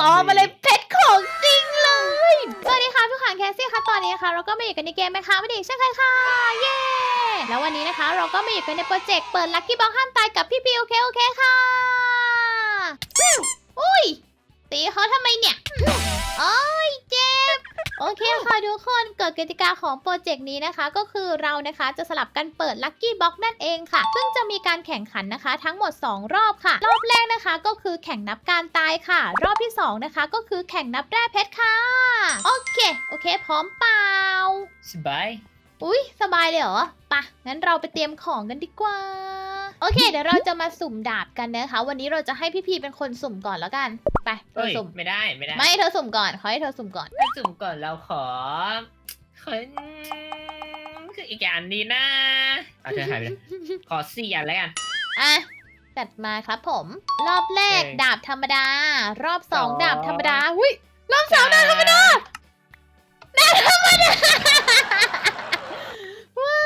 ปลอมมาเลยเพชรของจริงเลย สวัสดีค่ะพี่ขวานแคสซี่ค่ะตอนนี้นะคะเราก็มาอยู่กันในเกมไหมคะวันนี้เช่นเคยค่ะ เย้ แล้ววันนี้นะคะเราก็มาอยู่กันในโปรเจกต์เปิดลัคกี้บ็อกห้ามตายกับพี่พีโอเคโอเคค่ะฟิวอุ้ยตีเขาทำไมเนี่ยโอ้ยเจ็บ โอเคค่ะทุกคนเกิดกติกาของโปรเจกต์นี้นะคะ ก็คือเรานะคะจะสลับกันเปิดลัคกี้บ็อกนั่นเองค่ะ ซึ่งจะมีการแข่งขันนะคะ ทั้งหมด 2 รอบค่ะ รอบแรกนะคะก็คือแข่งนับการตายค่ะ รอบที่ 2 นะคะ ก็คือแข่งนับแร่เพชรค่ะ โอเค โอเค พร้อมเปล่า สบาย อุ้ยสบายเลยเหรอปะงั้นเราไปเตรียมของกันดีกว่า โอเค เดี๋ยวเราจะมาสุ่มดาบกันนะคะ วันนี้เราจะให้พี่พีเป็นคนสุ่มก่อนแล้วกัน ไปเธเอ้อยสุ่ม ไม่ได้ไม่ได้ไม่เธอสุ่มก่อนขอให้เธอสุ่มก่อน ถ้าสุ่มก่อนเราขอขอคืออีกอย่างดีนะเอาเธอหายไปเลยขอสี่อันแล้วกัน อะจัดมาครับผม รอบแรกเอ้ยดาบธรรมดา รอบสองสอง ดาบธรรมดาหุ้ยรอบสองดาบธรรมดาว้า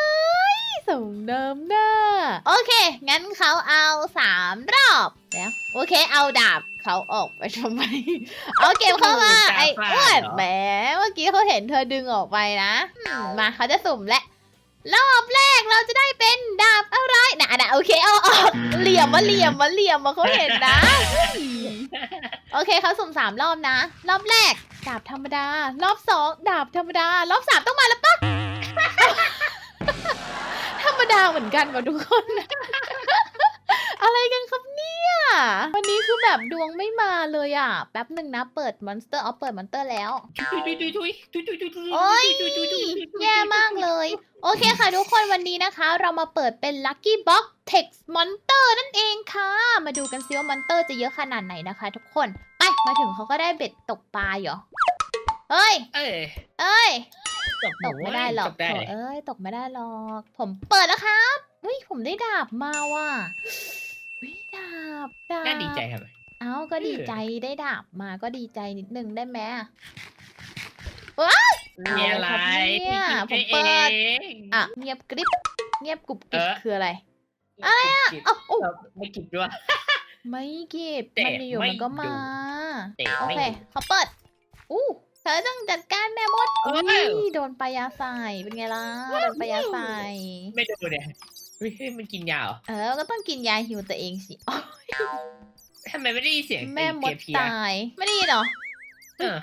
ยสมเดิมเด้อโอเค งั้นเขาเอาสามรอบแล้วโอเค เอาดาบ เขาออกไปทำไม เอาเก็บเข้ามาตาไอ้ฝาดอ้วนเหรอแหมเมื่อกี้เขาเห็นเธอดึงออกไปนะอืมมาเขาจะสุ่มและรอบแรกเราจะได้เป็นดาบอะไรนะนะโอเคเอาออกเหลี่ยมมาเหลี่ยมมาเหลี่ยมมาเขาเห็นนะเฮ้ยโอเคเขาสุ่มสามรอบนะ รอบแรก ดาบธรรมดา รอบสองดาบธรรมดา รอบสามต้องมาแล้วปะ ธรรมดาเหมือนกันกับทุกคน วันนี้คือแบบดวงไม่มาเลยอะ แป๊บหนึ่งนะ เปิดมอนสเตอร์เอาเปิดมอนสเตอร์แล้ว โอ้ยแย่มากเลย โอเคค่ะทุกคนวันนี้นะคะ เรามาเปิดเป็น Lucky Box Text Monster นั่นเองค่ะ มาดูกันซิว่ามอนสเตอร์จะเยอะขนาดไหนนะคะ ทุกคน ไปมาถึงเขาก็ได้เบ็ดตกปลาเหรอเอ้ย เอ้ย เอ้ย ตกไม่ได้หรอกเอ้ย ตกไม่ได้หรอก ผมเปิดแล้วครับ อุ้ยผมได้ดาบมาว่ะ อุ้ยดาบดาบน่าดีใจครับ เอ้าก็ดีเออใจได้ดาบมาก็ดีใจนิดนึงได้ไหมอะมีอะไรเนี่ยผมพี่เปิดเองอะเงียบกริบเงียบกรุบกริบเออคืออะไรอะไรอะเอ้าอุ๊ยไม่กิบด้วย ไม่เก็บเตะมันอยู่ไม่มันก็มาดูเตะโอไม่เคดูเขาเปิดอู้เธอต้องจัดการแม่มดเอ้ยอุ้ยโดนปลายาใส่เป็นไงล่ะโดนปลายาใส่ไม่ดูเนี่ย เฮ้ยมันกินยาเหรอเออ ก็ต้องกินยาหิวตัวเองสิอ๋อทำไมไม่ได้ยินเสียงแม่มดเพียๆตาย ไม่ได้ยินเหรอเออ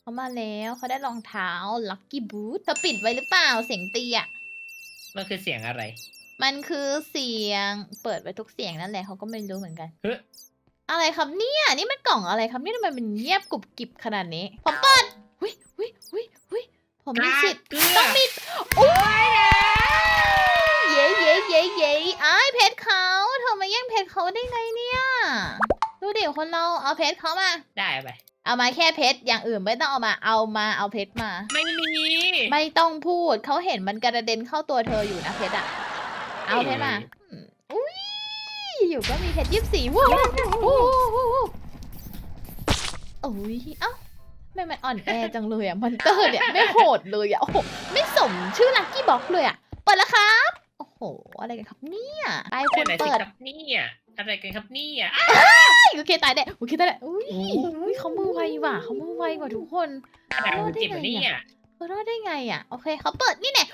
เขามาแล้วเขาได้รองเท้า Lucky Boot เธอปิดไว้หรือเปล่าเสียงตีอะ มันคือเสียงอะไร มันคือเสียงเปิดไว้ทุกเสียงนั่นแหละเขาก็ไม่รู้เหมือนกัน เฮ้ย อะไรครับเนี่ย นี่มันกล่องอะไรครับเนี่ยทำไมมันเงียบกรุบกริบขนาดนี้ ผมเปิดหุยหุยหุยหุยผมมีสิทธิ์เกลือต้องมี โอ้ยเย้เย้เย้เย้ไอ้ายเพชรเขาเธอมาแย่งเพชรเขาได้ไงเนี่ย ดูเดี๋ยว คนเราเอาเพชรเขามา ได้เอาไป เอามาแค่เพชรอย่างอื่นไม่ต้องเอามาเอามาเอาเพชรมา ไม่มีไม่ต้องพูดเขาเห็นมันกระเด็นเข้าตัวเธออยู่นะเพชรอะเอาเพชรมาอืมอุ้ยอยู่ก็มีเพชรยี่สิบสี่ว้าวโอ้โหโอ้ยเอ้าทำไม่มันอ่อนแอจังเลยอะมอนเตอร์เนี่ยไม่โหดเลยอะโอ้โหไม่สมชื่อลักกี้บ็อกเลยอะเปิดแล้วครับ โอ้โห อะไรกันครับเนี่ยไปคุอะไรณสิเปิดครับเนี่ย อะไรกันครับเนี่ยโอเคตายแน่โอเคตายแน่อุ้ยโอ้อุ้ยเขามือไวว่ะเขามือไวกว่าทุกคนแต่มันเจ็บกว่านี่อะเขารอดได้ไงอะโอเคเขาเปิดนี่แน่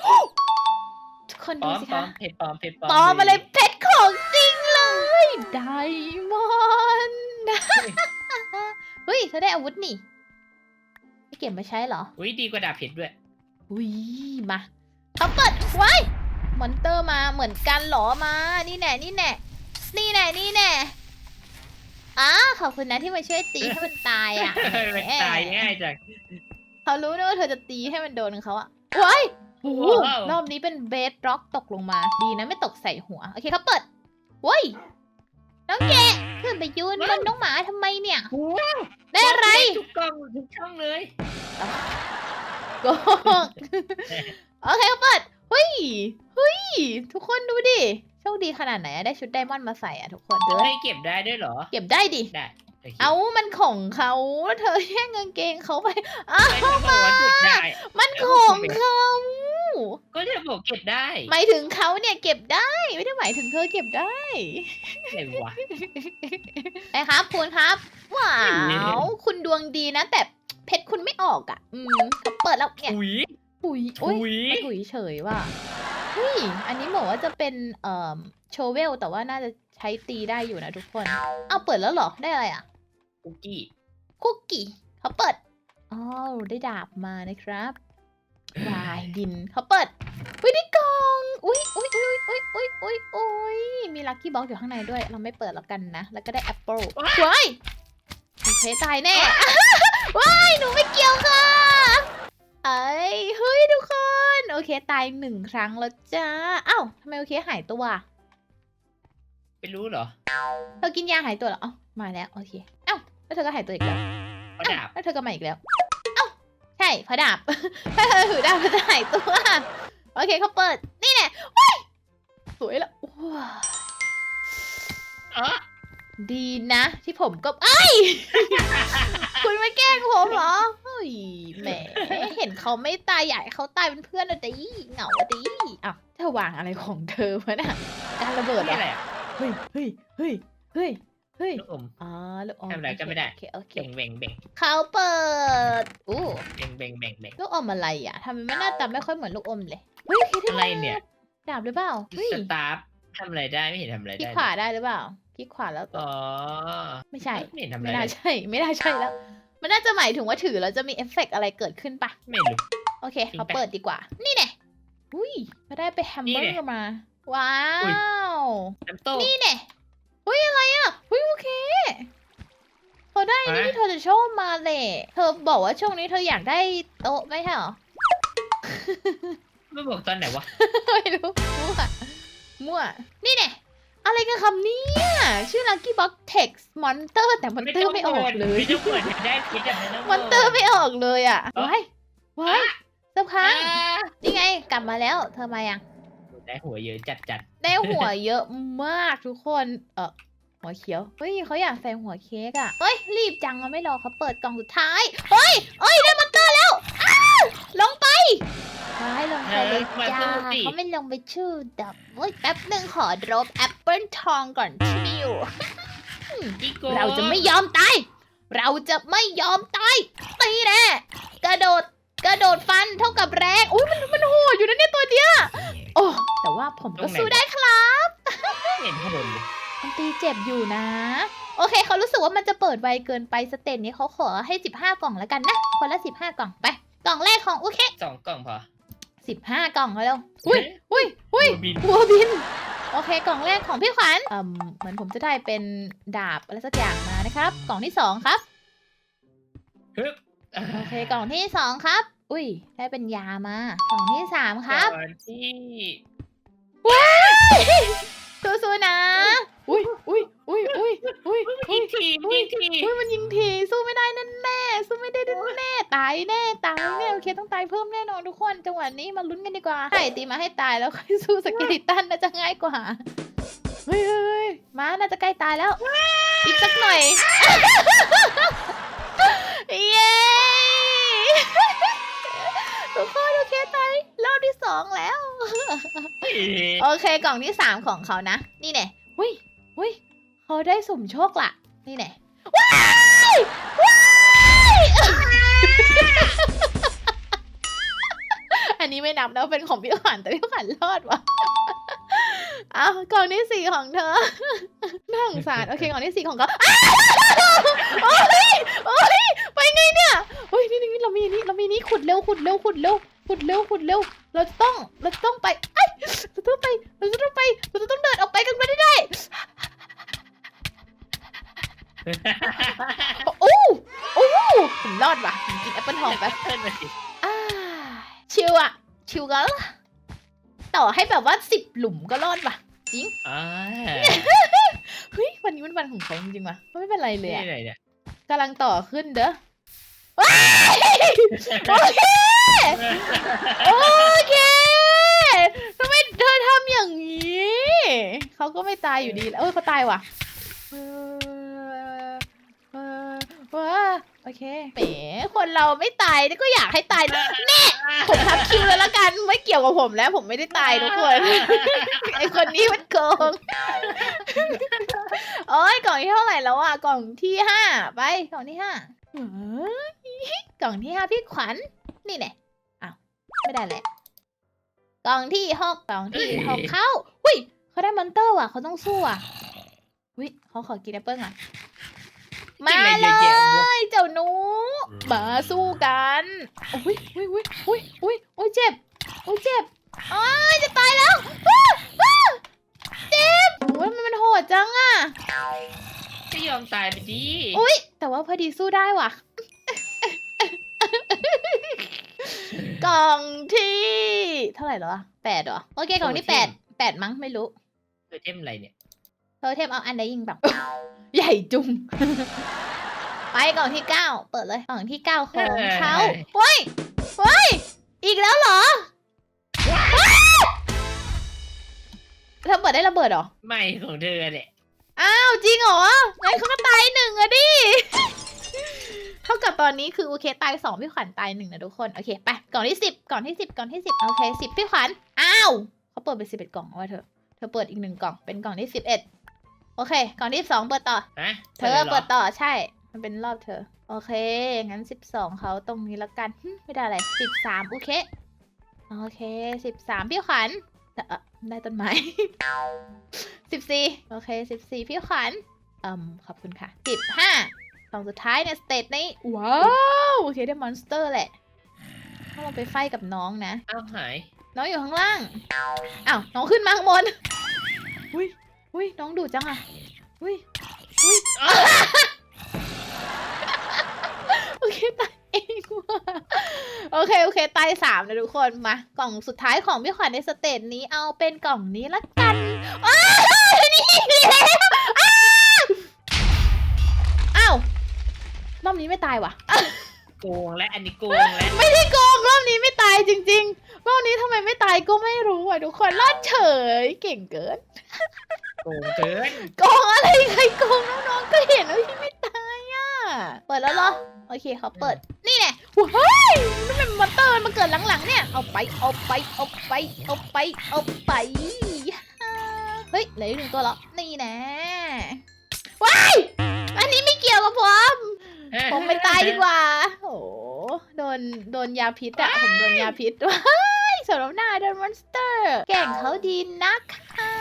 ทุกคนปลดูอมสิปลอคะมเพชรปลอมเพชรปลอมปลอมมาเลยเพชรของจริงเลยไดมอนด์เฮ้ยเธอได้อาวุธนี่ไม่เก็บมาใช้เหรออุ้ยดีกว่าดาบเพชรด้วยอุ้ยมาเขาเปิดไว้มอนเตอร์มาเหมือนกันเหรอมานี่แน่นี่แน่ นี่แน่นี่แน่อ้าขอบคุณนะที่มาช่วยตีให้มันตายอะมันตายง่ายจังเขารู้นะว่าเธอจะตีให้มันโดนเขาอะไว้โอ้โหว้าวรอบนี้เป็นเบสร็อกตกลงมา ดีนะไม่ตกใส่หัว โอเคเขาเปิดเว้ยน้องแกะขึ้นไปยืนบนน้องหมาทำไมเนี่ย ได้อะไรทุกกล้องทุกช่องเลยโกหกโอเคเขาเปิดเฮ้ยเฮ้ย ทุกคนดูดิ โชคดีขนาดไหนอะได้ชุดไดมอนด์มาใส่อะทุกคนเด้อให้เก็บได้ด้วยเหรอ เก็บได้ดิ ได้โคเอามันของเขาแล้วเธอแย่งกางเกงเขาไปอ้าวไม่ไม่บอกว่าจุดได้ มันของเขาก็จะบอกเก็บได้หมายถึงเขาเนี่ยเก็บได้ไม่ได้หมายถึงเธอเก็บได้อะไรวะไปครับคุณครับว้าวคุณดวงดีนะ แต่เพชรคุณไม่ออกอะ อืมเขาเปิดแล้วเนี่ย ถุยถุยถุอุ้ยยมาถุยเฉยว่ะเฮ้ยอันนี้บอกว่าจะเป็นเอ่อโชเวลแต่ว่าน่าจะใช้ตีได้อยู่นะทุกคน เอาเปิดแล้วเหรอ ได้อะไรอะ คุกกี้คุกกี้เขาเปิดอ๋อได้ดาบมานะครับวายดินเขาเปิดอุ้ยได้กล่องอุ้ยอุ้ยอุ้ยอุ้ยอุ้ยอุ้ยอุ้ยมีลัคกี้บ็อกอยู่ข้างในด้วย เราไม่เปิดแล้วกันนะ แล้วก็ได้แอปเปิลว้ายโอเคตายแน่ว้ายหนูไม่เกี่ยวค่ะ เอ้ยเฮ้ยทุกคน โอเคตายหนึ่งครั้งแล้วจ้าอ้าวทำไมโอเคหายตัวไม่รู้เหรอ เธอกินยาหายตัวเหรอเอ้ามาแล้วโอเคเอ้าแล้วเธอก็หายตัวอีกแล้วเขาดาบแล้วเธอก็มาอีกแล้วเอ้าใช่เพราะดาบถ้าเธอถือดาบมันจะหายตัวโอเคเขาเปิดนี่แน่ว้ายสวยละว้าวเออดีนะ ที่ผมก็ไอ้ย คุณมาแกล้งผมเหรอเฮ้ ยแหม เห็นเขาไม่ตายอยากให้เขาตายเป็นเพื่อนอะดิเหงาอะดิอ้าวเธอวางอะไรของเธอวะน่ะการระเบิดเหรนี่ออะไรอะเฮ้ยเฮ้ยเฮ้ยเฮ้ยเฮ้ยลูกอม อ๋อลูกอมทำอะไรก็ไม่ได้ โอเคโอเคเบ่งเบ่งเบ่งเขาเปิดอู้เบ่งเบ่งเบ่งเบ่งลูกอมอะไรอะทำไมไม่หน้าตาไม่ค่อยเหมือนลูกอมเลยเฮ้ยโอเคได้อะไรเนี่ยดาบหรือเปล่าเฮ้ยสตาร์ฟทำอะไรได้ไม่เห็นทำอะไรคลิกได้ขวาได้หรือเปล่าคลิกขวาแล้ว อ๋อไม่ใช่ ไม่เห็นทำอะไรไม่ได้น่าใช่ ไม่น่าใช่แล้ว มันน่าจะหมายถึงว่าถือแล้วจะมีเอฟเฟกต์อะไรเกิดขึ้นปะไม่รู้ โอเคจริงปะเขาเปิดดีกว่า นี่แน่อุ้ยมาได้ไปแฮมเบอนี่ร์แน่เกอร์มา ว้าอุ๊ยวน้ำโต้นี่แน่อุ้ยอะไรอะอุ้ยโอเคเธอได้อันนี่ฮะที่เธอจะชอบมาเลยเธอบอกว่าช่วงนี้เธออยากได้โต๊ะไม่ใช่เหรอไม่บอกตอนไหนวะ ไม่รู้มั่วมั่วนี่เนี่ย อะไรกันคำเนี่ยชื่อ Lucky Box Text Monster แต่มอนเตอร์ไม่ออกเลยไม่ต้องเปิดไม่ได้คิดแบบนั้นมอนเตอร์ไม่ออกเลยอะเอ้าว้ายว้ายเจ้าค้างอ่านี่ไงกลับมาแล้ว เธอมายังได้หัวเยอะจัดจัดได้หัวเยอะมากทุกคนเออหัวเขียว เฮ้ยเขาอยากใส่หัวเค้กอะเฮ้ย รีบจังอะไม่รอเขาเปิดกล่องสุดท้าย เฮ้ยเฮ้ยได้มอนเตอร์แล้ว อ้าวลงไป ว้ายลงไปเลยจ้าเขาไม่ลงไปชื่อดับเฮ้ยแป๊บหนึ่งขอดรบแอปเปิลทองก่อนชิวๆอีโก้เราจะไม่ยอมตาย เราจะไม่ยอมตาย ตีแน่กระโดด กระโดดฟันเท่ากับแรง อุ้ยมันมันโหดอยู่นะเนี่ยตัวเนี้ย โอ้ แต่ว่าผมก็สู้ได้ครับไม่เห็นข้างบนเลยมันตีเจ็บอยู่นะ โอเค เขารู้สึกว่ามันจะเปิดไวเกินไปสเตนนี้เขาขอให้ 15 กล่องแล้วกันนะ คนละ 15 กล่องไป กล่องแรกของโอเค สองกล่องพอ 15กล่องแล้วอุ้ยเอ๊ะอุ้ยอุ้ยหัวบิน หัวบิน โอเค กล่องแรกของพี่ขวัญเอ่มเหมือนผมจะได้เป็นดาบอะไรสักอย่างมานะครับ กล่องที่สองครับฮึบโอเค กล่องที่สองครับ อุ้ย ได้เป็นยามา กล่องที่สามครับก่อนที่สู้ๆนะ อุ้ยอุ้ยอุ้ยอุ้ยอุ้ย ยิงทีอุ๊ยยิงทีอุ้ยมันยิงทีสู้ไม่ได้แน่แน่ๆสู้ไม่ได้แน่แน่ๆ ตายแน่ตายแน่โอเคต้องตายเพิ่มแน่นอนทุกคนจังหวะนี้มาลุ้นกันดีกว่าใช่ตีมาให้ตายแล้วค่อยสู้สเกลิตันน่าจะง่ายกว่าเฮ้ยเฮ้ยมาน่าจะใกล้ตายแล้ว อีกสักหน่อยเย้ทุกคนโอเคตายรอบที่สองแล้ว โอเคกล่องที่สามของเขานะ นี่แน่หุ้ยหุ้ยเขาได้สุ่มโชคละนี่แน่ว้ายว้าย นนี้ไม่นับนะเป็นของพี่ขวัญแต่พี่ขวัญรอดวะเอาวกล่องที่สี่ของเธอน่าสงสารโอเคกล่องที่สี่ของเขาอ้าวโอ้ยโอ้ยไปไงเนี่ยโอ้ยนี่นี่เรามีนี่เรามีนี่ขุดเร็วขุดเร็วขุดเร็วขุดเร็วขุดเร็ว เราจะต้องเราจะต้องไปไอ้เราต้องไปเราจะต้องไปเราจะต้องเดินออกไปกันไปได้ได้โอ้โอ้ผมรอดว่ะกินแอปเปิลทองไปขึ้นมาสิชิวอะ ชิวกันต่อให้แบบว่าสิบหลุมก็รอดว่ะอ่าเฮ้ยวันนี้มันวันของเขาจริงๆว่ะไม่เป็นไรเลยนี่อะอะไรเนี่ยกำลังต่อขึ้นเด้อว้ายโอเคโอเคทำไมเธอทำอย่างนี้เขาก็ไม่ตายอยู่ดีแล้วเอ้ยเขาตายว่ะเออเออว้าโอเคแหมคนเราไม่ตายก็อยากให้ตายแน่ผมทับคิวแล้วละกั นไม่เกี่ยวกับผมแล้ว ผมไม่ได้ตายทุกคน ไอคนนี้มันโกงโอ้ยกล่องที่เท่าไหร่แล้วอะกล่องที่ห้าไปกล่องที่ห้าเฮ้ยกล่องที่ห้าพี่ขวัญนี่แน่อ้าวไม่ได้แหละกล่องที่หกกล่องที่หกเข้าหุ้ยเขาได้มอนเตอร์ว่ะเขาต้องสู้อะหุ้ยเขาขอกินแอปเปิ้ลอะมาเลกินอะไรเยอะแยะวะยเจ้าหนูมาสู้กันอุ้ยอุ้ยอุ้ยอุ้ยอุ้ยอุ้ยเจ็บ อุ้ยเจ็บอ้ายจะตายแล้วอ้าอ้าเจ็บโอ้ยมันมันโหดจังอะก็ยอมตายไปดิอุ้ยแต่ว่าพอดีสู้ได้ว่ะ กล่องที่เท่าไหร่แล้วอะแปดเหรอ โอเคกล่องที่แปดแปดมั้งไม่รู้เออเทมอะไรเนี่ยโทเทมเอาอันใดยิงแบบ ใหญ่จุง ไปกล่องที่เก้าเปิดเลยกล่องที่เก้าของเขาเฮ้ยเฮ้ยอีกแล้วเหรอ เธอเปิดได้ระเบิดเหรอ ไม่ของเธอเนี่ยอ้าวจริงเหรองั้นเขาก็ตายหนึ่งอะดิ เท่ากับตอนนี้คือโอเคตายสองพี่ขวัญตายหนึ่งนะทุกคน โอเคไปกล่องที่สิบกล่องที่สิบกล่องที่สิบโอเคสิบพี่ขวัญ อ้าวเขาเปิดไปสิบเอ็ดกล่องเอาไว้เถอะ เธอเปิดอีกหนึ่งกล่องเป็นกล่องที่สิบเอ็ดโอเค กล่องที่สองเปิดต่อ ฮะเธอเปิดต่อใช่ มันเป็นรอบเธอ โอเค งั้นสิบสองเขาตรงนี้แล้วกันหึไม่ได้อะไรสิบสามโอเค โอเคสิบสามพี่ขวัญแต่เอ่อ ได้ต้นไม้สิบสี่โอเคสิบสี่พี่ขวัญอืมขอบคุณค่ะสิบห้ากล่องสุดท้ายในสเตจนี้ว้าวโอเคได้มอนสเตอร์แหละถ้าเราไปไฟกับน้องนะเอ้าหาย น้องอยู่ข้างล่างอ้าวน้องขึ้นมาข้างบนอุ้ยอุ้ยน้องดุจังอะอุ้ยอุ้ย โอเค โอเคตายสามนะทุกคนมากล่องสุดท้ายของพี่ขวัญในสเตจนี้เอาเป็นกล่องนี้ละกันอ้าวนี่อีกแล้วอ้าวอ้าวรอบนี้ไม่ตายว่ะ โกงและอันนี้โกงและไม่ได้โกงรอบนี้ไม่ตายจริงๆ รอบนี้ทำไมไม่ตายก็ไม่รู้อะทุกคนรอดเฉยเก่งเกินโกงเกินโกงอะไรใครโกงน้องๆก็เห็นว่าพี่ไม่ตายอะ เปิดแล้วเหรอ โอเคเขาเปิด นี่แหละ ว้ายนี่มันมอนเตอร์มันมาเกิดหลังๆเนี่ย เอาไป เอาไป เอาไป เอาไป เอาไป เฮ้ย เหลืออีกหนึ่งตัวแล้วนี่แน่ว้าย อันนี้ไม่เกี่ยวกับผม ผมไปตายดีกว่า โอ้โหโดน โดนยาพิษอะผมโดนยาพิษว้ายสำหรับหน้าโดนมอนสเตอร์ แก่งเขาดีนะคะ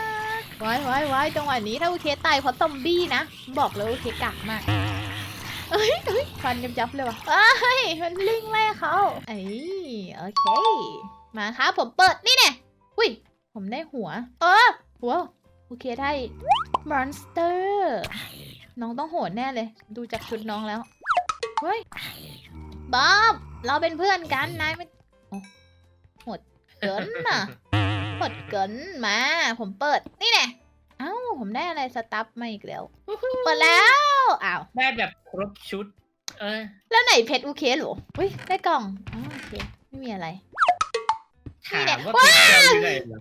ว้ายว้ายว้ายจังหวะนี้ถ้าโอเคตายเพราะซอมบี้นะ บอกเลยโอเคกากมาก เอ้ยเอ้ยฟันยับยับเลยว่ะเอ้ยมันลิงแล่เขาไอ้ยโอเค มาครับผมเปิดนี่แน่อุ้ยผมได้หัว เออหัวโอเคได้มอนสเตอร์น้องต้องโหดแน่เลย ดูจากชุดน้องแล้ว เฮ้ยบ๊อบ เราเป็นเพื่อนกันนายไม่โอ้โหดเกินน่ะโหดเกินมา ผมเปิดนี่แน่เอ้า ผมได้อะไรสตัฟมาอีกแล้ว เปิดแล้ว อ้าวได้แบบครบชุด เออ แล้วไหนเพชรโอเคเหรอเฮ้ยได้กล่องอ๋อโอเคไม่มีอะไร ถามนี่แหละว่าเป็นเจ้าอยู่ไหนเหรอ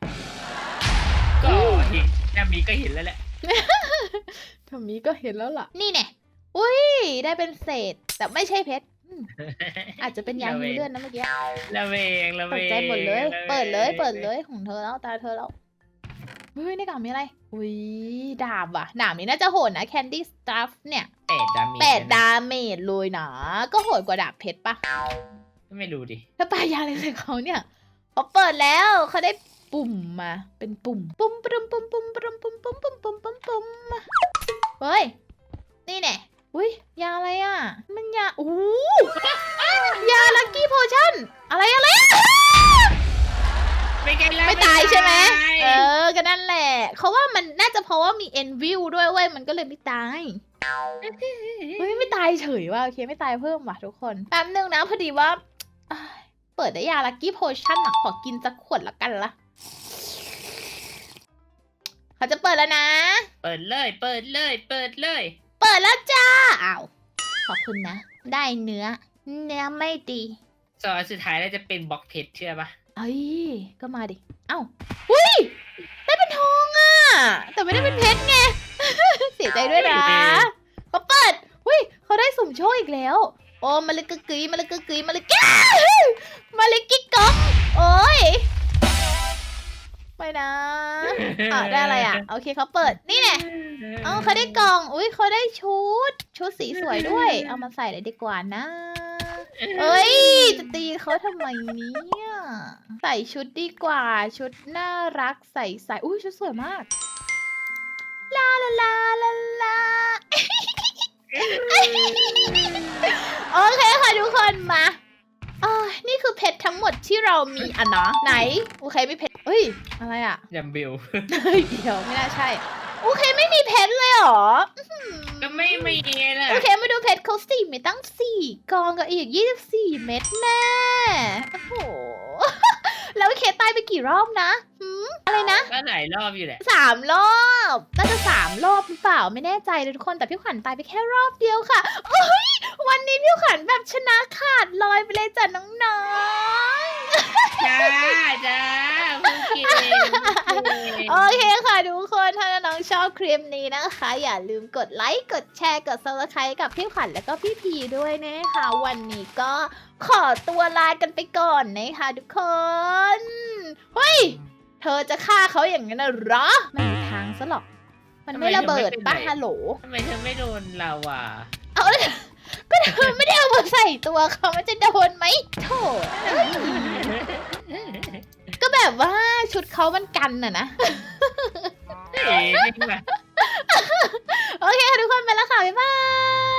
ก็เห็นแค่มีก็เห็นแล้วแหละ ทำนี้ก็เห็นแล้วล่ะ นี่แน่อุ้ยได้เป็นเศษ แต่ไม่ใช่เพชรอืมอาจจะเป็นยางมีเลื่อนนะเมื่อกี้ ละเวงละตเวกงใจหมดเลยะวง เปิดเลย เปิดเลย ของเธอแล้ว ตาเธอแล้ว เฮ้ย ในกล่องมีอะไร อุ้ยดาบว่ะดาบนี้น่าจะโหดนะ Candy Stuff เนี่ยแปดดาเมจแปดดาเมจเลยนะ ก็โหดกว่าดาบเพชรปะไม่รู้ดิแล้วปลายาอะไรใส่เขาเนี่ยเขาเปิดแล้วเขาได้ปุ่มมา เป็นปุ่ม ปุ่มปุ่มปุ่มปุ่มปุ่มปุ่มปุ่มปุ่มปุ่มปุ่มปุ่มเฮ้ย นี่แน่อุ้ยยาอะไรอะ มันยาอู้ยาลักกี้โพชั่น อะไรอะไร อะไม่ไกลแล้วไม่ตายใช่ไหมตายเออก็นั่นแหละเขาว่ามันน่าจะเพราะว่ามีเอ็นวิวด้วยเว้ยมันก็เลยไม่ตายเฮ้ยไม่ตายเฉยว่ะโอเคไม่ตายเพิ่มว่ะทุกคนแป๊บนึงนะพอดีว่าอ้ายเปิดได้ยาลักกี้โพชั่นอะขอกินสักขวดละกันละเขาจะเปิดแล้วนะ เปิดเลย เปิดเลย เปิดเลย เปิดแล้วจ้าอ้าวขอบคุณนะ ได้เนื้อ เนื้อไม่ดีซอยสุดท้ายแล้วจะเป็นบล็อกเพชรเชื่อปะ เอ้ย ก็มาดิ เอ้าอุ้ย ได้เป็นทองอะ แต่ไม่ได้เป็นเพชรไง เสียใจด้วยนะเขาเปิดอุ้ยเขาได้สุ่มโชคอีกแล้ว โอ้มาเลยกึกกึยมาเลยกึกกึยมาเลยก้มาเลยกิ๊กก๊อกโอ้ยไม่นะอ่าได้อะไรอะ โอเคเขาเปิด นี่แน่เอาเขาได้กล่อง อุ้ยเขาได้ชุด ชุดสีสวยด้วย เอามาใส่เลยดีกว่านะ เอ้ยจะตีเขาทำไมเนี่ยใส่ชุดดีกว่าชุดน่ารักใส่ใส่อุ้ยชุดสวยมากลาลาลาลาลาโอเคค่ะทุกคนมาอ่านี่คือเพชรทั้งหมดที่เรามีอะเนาะไหนโอเคไม่เพชรเฮ้ยอะไรอะยัมบิวเฮ้ยเดี๋ยวไม่น่าใช่ โอเคไม่มีเพชรเลยเหรออื้อหือก็ไม่มีไงล่ะโอเคมาดูเพชรเขาสี่เม็ดตั้งสี่กองกับอีกยี่สิบสี่เม็ดแน่โอ้โห แล้วเคตายไปกี่รอบนะหืมอะไรนะ ก็หลายรอบอยู่แหละ สามรอบน่าจะสามรอบหรือเปล่าไม่แน่ใจเลยทุกคนแต่พี่ขวัญตายไปแค่รอบเดียวค่ะโอ้ยวันนี้พี่ขวัญแบบชนะขาดลอยไปเลยจ้ะน้อง จ้าจ้าผู้เก่งผู้เก่งๆโอเคค่ะทุกคนถ้าน้องๆชอบคลิปนี้นะคะ อย่าลืมกดไลค์กดแชร์กด subscribe กับพี่ขวัญแล้วก็พี่พีด้วยนะคะ วันนี้ก็ขอตัวลากันไปก่อนนะคะทุกคนเฮ้ย เธอจะฆ่าเขาอย่างนั้นนะเหรอไม่มีทางซะหรอก มันไม่ระเบิดป้าฮัลโหล ทำไมเธอไม่โดนเราอะ เอาเลย ก็เธอไม่ได้เอามาใส่ตัวเขามันจะโดนไหมโถเอ้ยก็แบบว่าชุดเขามันกันน่ะนะ เอ๊ะไม่มาโอเคค่ะทุกคนไปแล้วค่ะ บ๊ายบาย